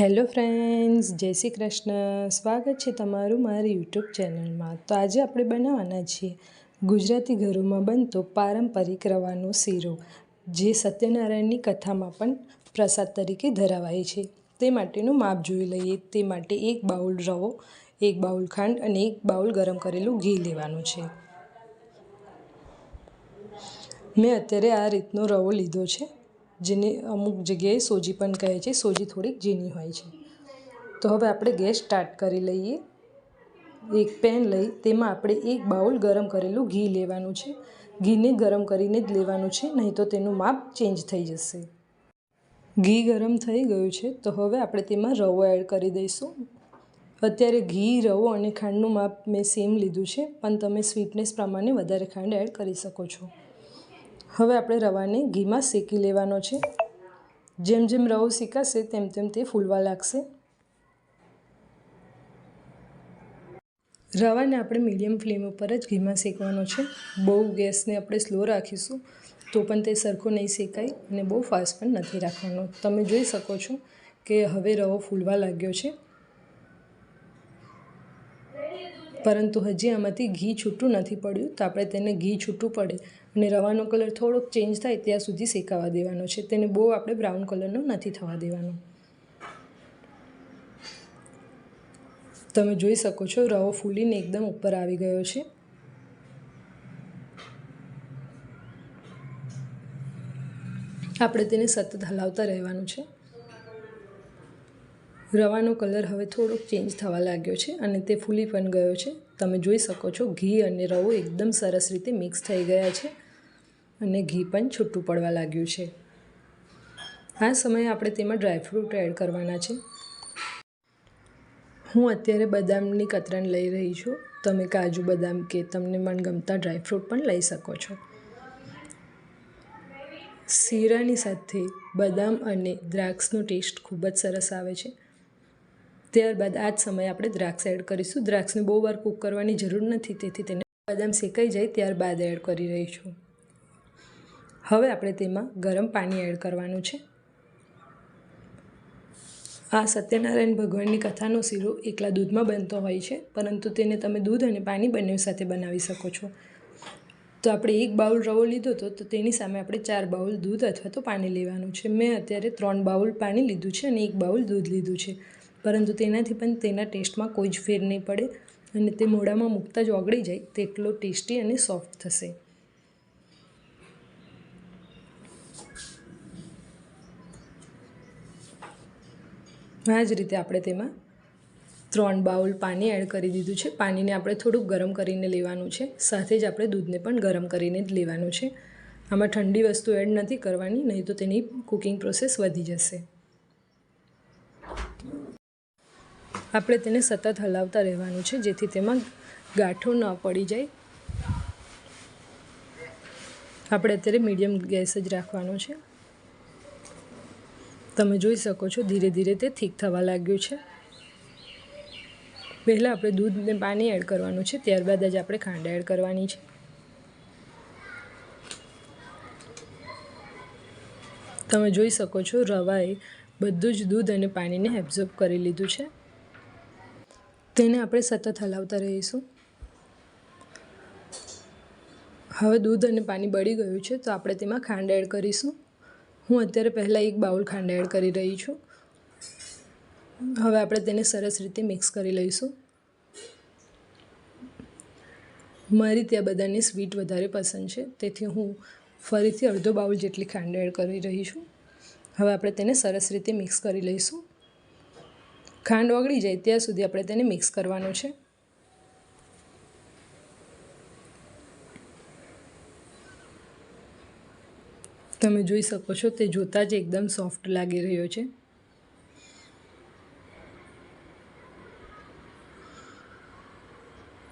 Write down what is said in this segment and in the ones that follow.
Hello friends, જય શ્રી કૃષ્ણ. સ્વાગત છે તમારું મારી યુટ્યુબ ચેનલમાં. તો આજે આપણે બનાવવાના છીએ ગુજરાતી ઘરોમાં બનતો પારંપરિક રવાનો શીરો, જે સત્યનારાયણની કથામાં પણ પ્રસાદ તરીકે ધરાવાય છે. તે માટેનું માપ જોઈ લઈએ. તે માટે એક બાઉલ રવો, એક બાઉલ ખાંડ અને એક બાઉલ ગરમ કરેલું ઘી લેવાનું છે. મેં અત્યારે આ રીતનો રવો લીધો છે. જેને અમુક જગ્યાએ સોજી પણ કહે છે, સોજી થોડીક ઝીણી હોય છે. તો હવે આપણે ગેસ સ્ટાર્ટ કરી લઈએ. એક પેન લઈ, તેમાં આપણે એક બાઉલ ગરમ કરેલું ઘી લેવાનું છે. ઘીને ગરમ કરીને જ લેવાનું છે, નહીં તો તેનું માપ ચેન્જ થઈ જશે. ઘી ગરમ થઈ ગયું છે, તો હવે આપણે તેમાં રવો એડ કરી દઈશું. અત્યારે ઘી, રવો અને ખાંડનું માપ મેં સેમ લીધું છે, પણ તમે સ્વીટનેસ પ્રમાણે વધારે ખાંડ એડ કરી શકો છો. હવે આપણે રવાને ઘીમાં શેકી લેવાનો છે. જેમ જેમ રવો શેકાશે તેમ તેમ તે ફૂલવા લાગશે. રવાને આપણે મીડિયમ ફ્લેમ ઉપર જ ઘીમાં શેકવાનો છે. બહુ ગેસને આપણે સ્લો રાખીશું તો પણ તે સરખો નહીં શેકાય અને બહુ ફાસ્ટ પણ નથી રાખવાનો. તમે જોઈ શકો છો કે હવે રવો ફૂલવા લાગ્યો છે. પરંતુ હજી આમાંથી ઘી છૂટું નથી પડ્યું, તો આપણે તેને ઘી છૂટું પડે અને રવાનો કલર થોડોક ચેન્જ થાય ત્યાં સુધી શેકાવા દેવાનો છે. તેને બહુ આપણે બ્રાઉન કલરનો નથી થવા દેવાનો. તમે જોઈ શકો છો, રવો ફૂલીને એકદમ ઉપર આવી ગયો છે. આપણે તેને સતત હલાવતા રહેવાનું છે. રવાનો કલર હવે થોડોક ચેન્જ થવા લાગ્યો છે અને તે ફૂલી પણ ગયો છે. તમે જોઈ શકો છો, ઘી અને રવો એકદમ સરસ રીતે મિક્સ થઈ ગયા છે અને ઘી પણ છૂટું પડવા લાગ્યું છે. આ સમયે આપણે તેમાં ડ્રાયફ્રૂટ એડ કરવાના છે. હું અત્યારે બદામની કતરણ લઈ રહી છું. તમે કાજુ બદામ કે તમને મનગમતા ડ્રાયફ્રૂટ પણ લઈ શકો છો. શીરાની સાથે બદામ અને દ્રાક્ષનો ટેસ્ટ ખૂબ જ સરસ આવે છે. ત્યારબાદ આ જ સમયે આપણે દ્રાક્ષ એડ કરીશું. દ્રાક્ષને બહુ વાર કૂક કરવાની જરૂર નથી, તેથી તેને બદામ શેકાઈ જાય ત્યારબાદ એડ કરી રહી છું હવે આપણે તેમાં ગરમ પાણી એડ કરવાનું છે. આ સત્યનારાયણ ભગવાનની કથાનો શીરો એકલા દૂધમાં બનતો હોય છે, પરંતુ તેને તમે દૂધ અને પાણી બંને સાથે બનાવી શકો છો. તો આપણે એક બાઉલ રવો લીધો હતો, તો તેની સામે આપણે ચાર બાઉલ દૂધ અથવા તો પાણી લેવાનું છે. મેં અત્યારે ત્રણ બાઉલ પાણી લીધું છે અને એક બાઉલ દૂધ લીધું છે. પરંતુ તેનાથી પણ તેના ટેસ્ટમાં કોઈ જ ફેર નહીં પડે અને તે મોઢામાં મૂકતા જ ઓગળી જાય તેટલો ટેસ્ટી અને સોફ્ટ થશે. આ જ રીતે આપણે તેમાં ત્રણ બાઉલ પાણી એડ કરી દીધું છે. પાણીને આપણે થોડુંક ગરમ કરીને લેવાનું છે. સાથે જ આપણે દૂધને પણ ગરમ કરીને જ લેવાનું છે. આમાં ઠંડી વસ્તુ એડ નથી કરવાની, નહીં તો તેની કુકિંગ પ્રોસેસ વધી જશે. આપણે તેને સતત હલાવતા રહેવાનું છે, જેથી તેમાં ગાંઠો ન પડી જાય. આપણે અત્યારે મીડિયમ ગેસ જ રાખવાનો છે. તમે જોઈ શકો છો, ધીરે ધીરે તે થીક થવા લાગ્યું છે. પહેલાં આપણે દૂધ ને પાણી એડ કરવાનું છે, ત્યારબાદ જ આપણે ખાંડ એડ કરવાની છે. તમે જોઈ શકો છો, રવાએ બધું જ દૂધ અને પાણીને એબ્ઝોર્બ કરી લીધું છે. તેને આપણે સતત હલાવતા રહીશું. હવે દૂધ અને પાણી બળી ગયું છે, તો આપણે તેમાં ખાંડ એડ કરીશું. હું અત્યારે પહેલાં એક બાઉલ ખાંડ એડ કરી રહી છું. હવે આપણે તેને સરસ રીતે મિક્સ કરી લઈશું. મારી ત્યાં બધાને સ્વીટ વધારે પસંદ છે, તેથી હું ફરીથી અડધો બાઉલ જેટલી ખાંડ એડ કરી રહી છું. હવે આપણે તેને સરસ રીતે મિક્સ કરી લઈશું. ખાંડ ઓગળી જાય ત્યાં સુધી આપણે તેને મિક્સ કરવાનું છે. તમે જોઈ શકો છો તે જોતાં જ એકદમ સોફ્ટ લાગી રહ્યો છે.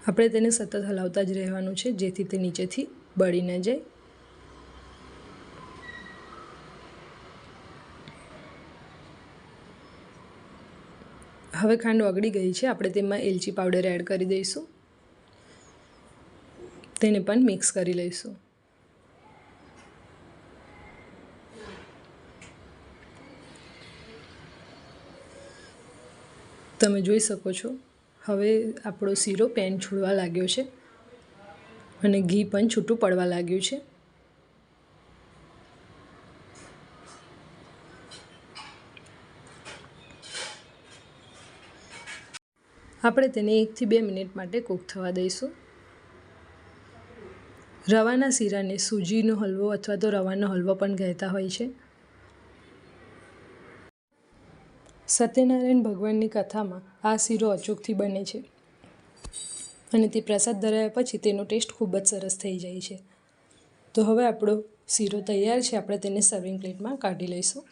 આપણે તેને સતત હલાવતા જ રહેવાનું છે જેથી તે નીચેથી બળી ન જાય. હવે ખાંડ ઓગળી ગઈ છે. આપણે તેમાં એલચી પાવડર એડ કરી દઈશું. તેને પણ મિક્સ કરી લઈશું. તમે જોઈ શકો છો. હવે આપણો શીરો પેન છોડવા લાગ્યો છે અને ઘી પણ છૂટું પડવા લાગ્યું છે. આપણે તેને એકથી બે મિનિટ માટે કૂક થવા દઈશું. રવાના શીરાને સૂજીનો હલવો અથવા તો રવાનો હલવો પણ કહેતા હોય છે. સત્યનારાયણ ભગવાનની કથામાં આ શીરો અચૂકથી બને છે અને તે પ્રસાદ ધરાવ્યા પછી તેનો ટેસ્ટ ખૂબ જ સરસ થઈ જાય છે. તો હવે આપણો શીરો તૈયાર છે. આપણે તેને સર્વિંગ પ્લેટમાં કાઢી લઈશું.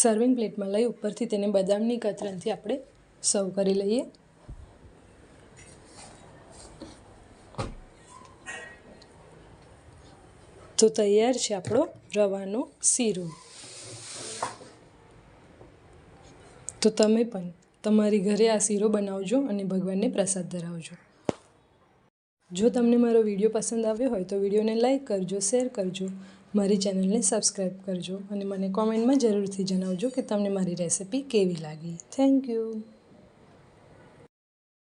સર્વિંગ પ્લેટમાં લઈ ઉપરથી તેને બદામની કતરનથી આપણે સર્વ કરી લઈએ. તો તૈયાર છે આપણો રવાનો શીરો. તો તમે પણ તમારી ઘરે આ શીરો બનાવજો અને ભગવાનને પ્રસાદ ધરાવજો. જો તમને મારો વીડિયો પસંદ આવ્યો હોય તો વિડીયોને લાઇક કરજો, શેર કરજો. મારી ચેનલને સબસ્ક્રાઈબ કરજો અને મને કોમેન્ટમાં જરૂરથી જણાવજો કે તમને મારી રેસિપી કેવી લાગી. Thank you.